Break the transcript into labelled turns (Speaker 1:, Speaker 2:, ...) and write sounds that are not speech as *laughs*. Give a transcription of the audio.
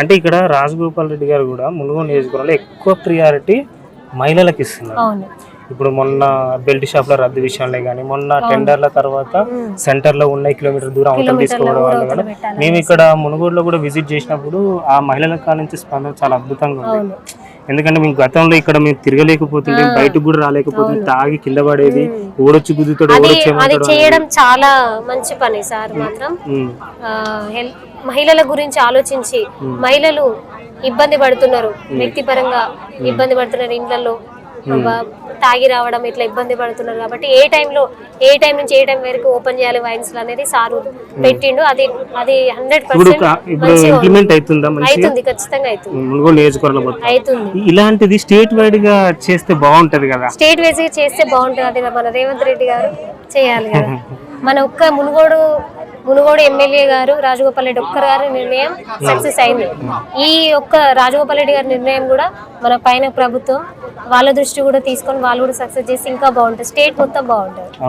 Speaker 1: అంటే ఇక్కడ రాజగోపాల్ రెడ్డి గారు కూడా మునుగోడు నియోజకవర్గంలో ఎక్కువ ప్రియారిటీ మహిళలకు ఇస్తున్నారు. ఇప్పుడు మొన్న బెల్ట్ షాప్ల రద్దు విషయంలో కానీ మొన్న టెండర్ల తర్వాత సెంటర్లో ఉన్న కిలోమీటర్ దూరం అవతల తీసుకోవడం వల్ల కానీ మేము ఇక్కడ మునుగోడులో కూడా విజిట్ చేసినప్పుడు ఆ మహిళల కాడ నుంచి స్పందన చాలా అద్భుతంగా ఉంది. ఎందుకంటే మేము గతంలో ఇక్కడ మేము తిరగలేకపోతుంటే బయటకు కూడా రాలేకపోతుంది తాగి కింద పడేది ఊడొచ్చి గుద్దుతాడు
Speaker 2: అది చేయడం చాలా మంచి పని సార్ మాత్రం. మహిళల గురించి ఆలోచించి మహిళలు ఇబ్బంది పడుతున్నారు వ్యక్తిపరంగా ఇబ్బంది పడుతున్నారు ఇండ్లలో. తాగి రావడం ఇట్లా ఇబ్బంది పడుతున్నారు కాబట్టి ఏ టైంలో ఏ టైం నుంచి ఏ టైం వరకు ఓపెన్ చేయాలి వైన్స్ అనేది సారు పెట్టిండు. అది అది హండ్రెడ్ పర్సెంట్
Speaker 1: అవుతుందా
Speaker 2: ఖచ్చితంగా అవుతుంది
Speaker 1: ఇలాంటిది స్టేట్ వైడ్గా చేస్తే బాగుంటది కదా?
Speaker 2: స్టేట్ వైజ్ చేస్తే బాగుంటుంది అది మన రేవంత్ రెడ్డి గారు? చేయాలి కదా. *laughs* మన ఒక్క మునుగోడు మునుగోడు ఎమ్మెల్యే గారు రాజగోపాల్ రెడ్డి ఒక్కరు గారి నిర్ణయం సక్సెస్ అయింది. ఈ ఒక్క రాజగోపాల్ రెడ్డి గారి నిర్ణయం కూడా మన పైన ప్రభుత్వం వాళ్ళ దృష్టి కూడా తీసుకొని వాళ్ళు కూడా సక్సెస్ చేసి ఇంకా బాగుంటుంది. స్టేట్ మొత్తం బాగుంటుంది.